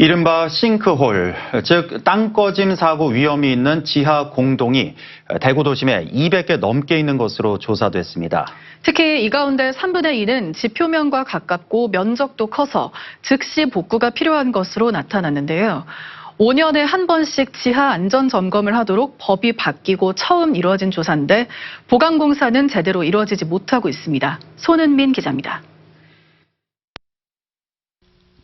이른바 싱크홀, 즉 땅꺼짐 사고 위험이 있는 지하 공동이 대구 도심에 200개 넘게 있는 것으로 조사됐습니다. 특히 이 가운데 3분의 2는 지표면과 가깝고 면적도 커서 즉시 복구가 필요한 것으로 나타났는데요. 5년에 한 번씩 지하 안전 점검을 하도록 법이 바뀌고 처음 이루어진 조사인데 보강공사는 제대로 이루어지지 못하고 있습니다. 손은민 기자입니다.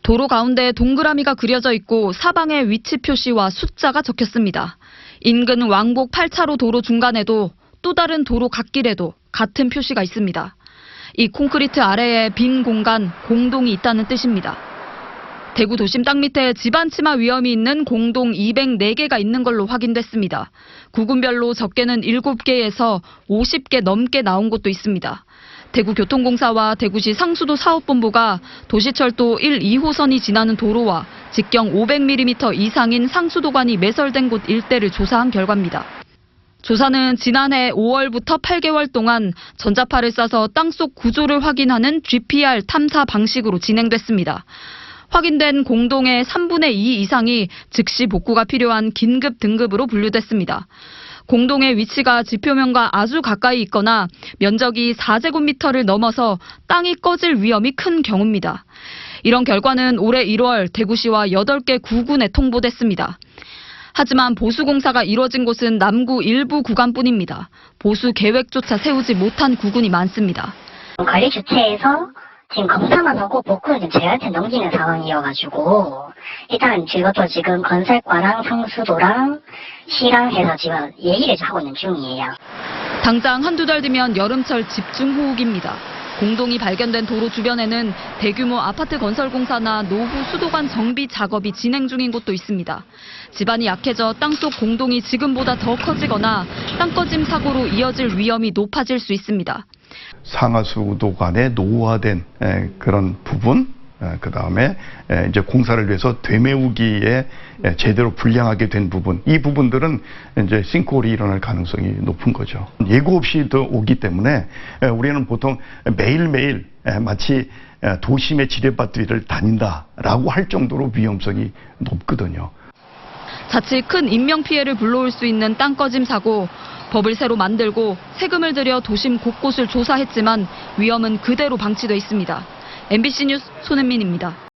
도로 가운데 동그라미가 그려져 있고 사방에 위치 표시와 숫자가 적혔습니다. 인근 왕복 8차로 도로 중간에도 또 다른 도로 갓길에도 같은 표시가 있습니다. 이 콘크리트 아래에 빈 공간, 공동이 있다는 뜻입니다. 대구 도심 땅 밑에 집안 침하 위험이 있는 공동 204개가 있는 걸로 확인됐습니다. 구군별로 적게는 7개에서 50개 넘게 나온 곳도 있습니다. 대구교통공사와 대구시 상수도 사업본부가 도시철도 1, 2호선이 지나는 도로와 직경 500mm 이상인 상수도관이 매설된 곳 일대를 조사한 결과입니다. 조사는 지난해 5월부터 8개월 동안 전자파를 쏴서 땅속 구조를 확인하는 GPR 탐사 방식으로 진행됐습니다. 확인된 공동의 3분의 2 이상이 즉시 복구가 필요한 긴급 등급으로 분류됐습니다. 공동의 위치가 지표면과 아주 가까이 있거나 면적이 4제곱미터를 넘어서 땅이 꺼질 위험이 큰 경우입니다. 이런 결과는 올해 1월 대구시와 8개 구군에 통보됐습니다. 하지만 보수 공사가 이뤄진 곳은 남구 일부 구간뿐입니다. 보수 계획조차 세우지 못한 구군이 많습니다. 관리 주체에서 지금 검사만 하고 복구는 지금 저희한테 넘기는 상황이어가지고 일단 그것도 지금 건설과랑 상수도랑 시랑 해서 지금 얘기를 하고 있는 중이에요. 당장 한두 달 뒤면 여름철 집중 호우입니다. 공동이 발견된 도로 주변에는 대규모 아파트 건설 공사나 노후 수도관 정비 작업이 진행 중인 곳도 있습니다. 집안이 약해져 땅속 공동이 지금보다 더 커지거나 땅꺼짐 사고로 이어질 위험이 높아질 수 있습니다. 상하수도 간에 노후화된 에, 그런 부분, 그 다음에 이제 공사를 위해서 되메우기에 에, 제대로 불량하게 된 부분, 이 부분들은 이제 싱크홀이 일어날 가능성이 높은 거죠. 예고 없이 또 오기 때문에 에, 우리는 보통 매일매일 에, 마치 에, 도심의 지뢰밭 위를 다닌다라고 할 정도로 위험성이 높거든요. 자칫 큰 인명 피해를 불러올 수 있는 땅꺼짐 사고, 법을 새로 만들고 세금을 들여 도심 곳곳을 조사했지만 위험은 그대로 방치돼 있습니다. MBC 뉴스 손은민입니다.